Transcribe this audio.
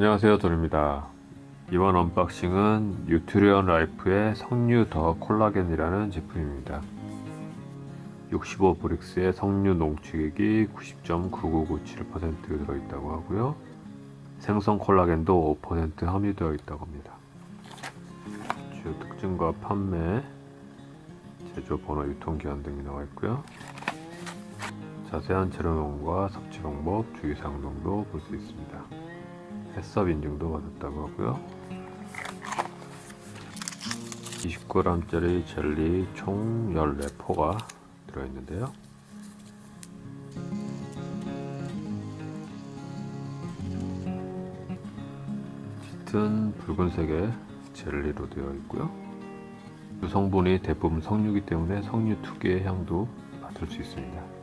안녕하세요 돈입니다. 이번 언박싱은 뉴트리언 라이프의 석류 더 콜라겐이라는 제품입니다. 65 브릭스의 석류 농축액이 90.9997% 들어있다고 하고요. 생성 콜라겐도 5% 함유되어 있다고 합니다. 주요 특징과 판매 제조 번호 유통기한 등이 나와 있고요. 자세한 재료명과 섭취 방법, 주의사항 등도 볼 수 있습니다. 해썹 인증도 받았다고 하고요. 20g짜리 젤리 총 14포가 들어있는데요. 짙은 붉은색의 젤리로 되어 있고요. 그 성분이 대부분 석류이기 때문에 석류 특유의 향도 맡을 수 있습니다.